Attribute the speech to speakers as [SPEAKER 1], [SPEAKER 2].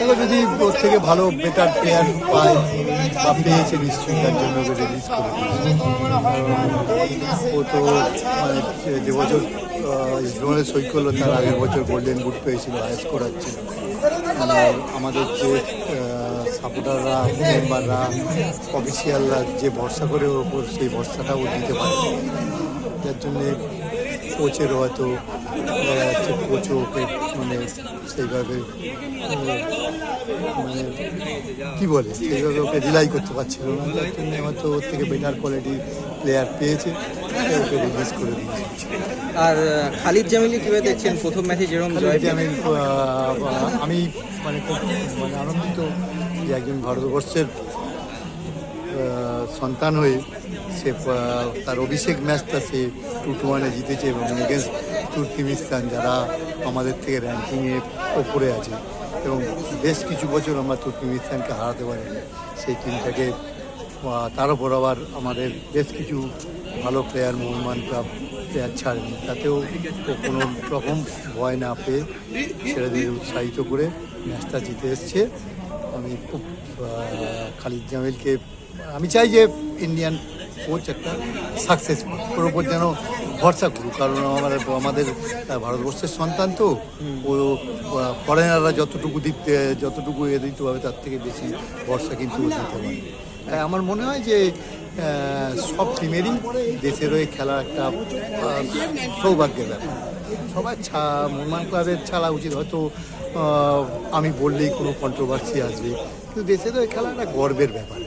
[SPEAKER 1] দেখো যদি ওর থেকে ভালো বেটার প্লেয়ার পায় বা পেয়েছে, নিশ্চয়ই তার জন্য রিলিজ করে ও তো মানে যে- বছর ইসরোলে সই করল তার আগের বছর গোল্ডেন বুট পেয়েছিল হায়েস্ট করাচ্ছিল মানে আমাদের যে সাপোর্টাররা মেম্বাররা অফিসিয়ালরা যে ভরসা করে ওর ওপর সেই ভরসাটা ও দিতে পারে। যার জন্যে কোচের হয়তো কোচও ওকে মানে সেইভাবে মানে কী বলে সেইভাবে ওকে রিলাই করতে পারছিল না। জন্য হয়তো ওর থেকে বেটার কোয়ালিটি প্লেয়ার পেয়েছে ওকে রিলিজ করে দিয়েছে।
[SPEAKER 2] আর খালিদ জামিলকে কীভাবে দেখছেন? প্রথম ম্যাচে যেরকম
[SPEAKER 1] আমি আমি মানে মানে আনন্দিত যে একজন ভারতবর্ষের সন্তান হয়ে সে তার অভিষেক ম্যাচটা সে টু টু ওয়ানে জিতেছে এবং এগেনস্ট তুর্কিমিস্তান যারা আমাদের থেকে র্যাঙ্কিংয়ে ওপরে আছে। এবং বেশ কিছু বছর আমরা তুর্কিমিস্তানকে হারাতে পারি সেই টিমটাকে তার উপর আবার আমাদের বেশ কিছু ভালো প্লেয়ার মোহাম্মদ কাপ প্লেয়ার ছাড়েনি। তাতেও কোনো রকম ভয় না পেয়ে ছেলেদের উৎসাহিত করে ম্যাচটা জিতে এসছে। আমি খুব খালিদ জামিলকে আমি চাই যে ইন্ডিয়ান কোচ একটা সাকসেস ওর ওপর যেন ভরসা করুক। কারণ আমার আমাদের ভারতবর্ষের সন্তান তো। ও ফরেনাররা যতটুকু দিতে যতটুকু এ দিতে হবে তার থেকে বেশি ভরসা কিন্তু দিতে পারে। তাই আমার মনে হয় যে সব টিমেরই দেশের হয়ে খেলা একটা সৌভাগ্যের ব্যাপার। সবাই মুমান ক্লাবের ছাড়া উচিত। হয়তো আমি বললেই কোনো কন্ট্রোভার্সি আসবে। কিন্তু দেশে তো খেলা একটা গর্বের ব্যাপার।